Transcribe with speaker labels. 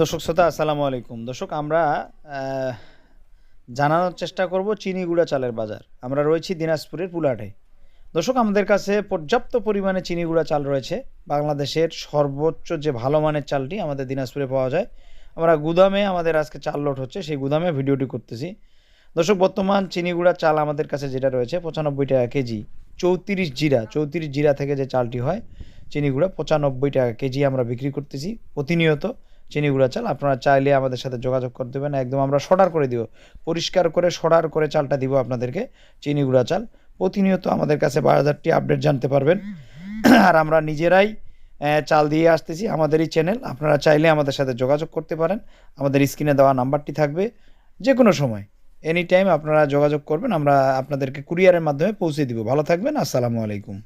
Speaker 1: দর্শক শ্রোতা, আসসালামু আলাইকুম। দর্শক, আমরা জানানোর চেষ্টা করব চিনিগুড়া চালের বাজার। আমরা রয়েছি দিনাজপুরের পুলাটে। দর্শক, আমাদের কাছে পর্যাপ্ত পরিমাণে চিনিগুড়া চাল রয়েছে। বাংলাদেশের সর্বোচ্চ যে ভালো মানের চালটি আমাদের দিনাজপুরে পাওয়া যায়। আমরা গুদামে আমাদের আজকে চাল লোড হচ্ছে, সেই গুদামে ভিডিওটি করতেছি। দর্শক, বর্তমান চিনি চিনিগুড়া চাল আমাদের কাছে যেটা রয়েছে, পঁচানব্বই টাকা কেজি, চৌত্রিশ জিরা চৌত্রিশ জিরা থেকে যে চালটি হয় চিনিগুড়া পঁচানব্বই টাকা কেজি আমরা বিক্রি করতেছি প্রতিনিয়ত। চিনিগুড়া চাল, আপনারা চাইলে আমাদের সাথে যোগাযোগ করতে পারেন একদম আমরা সর্ডার করে দিব, পরিষ্কার করে সর্ডার করে চালটা দিব আপনাদেরকে চিনিগুড়া চাল। প্রতিনিয়ত আমাদের কাছে বাজারটি আপডেট জানতে পারবেন। আর আমরা নিজেরাই চাল দিয়ে আসতেছি আমাদেরই চ্যানেল। আপনারা চাইলে আমাদের সাথে যোগাযোগ করতে পারেন। আমাদের স্ক্রিনে দেওয়া নাম্বারটি থাকবে যে কোনো সময়। এনি টাইম আপনারা যোগাযোগ করবেন, আমরা আপনাদেরকে কুরিয়ারের মাধ্যমে পৌঁছে দিব। ভালো থাকবেন, আসসালামু আলাইকুম।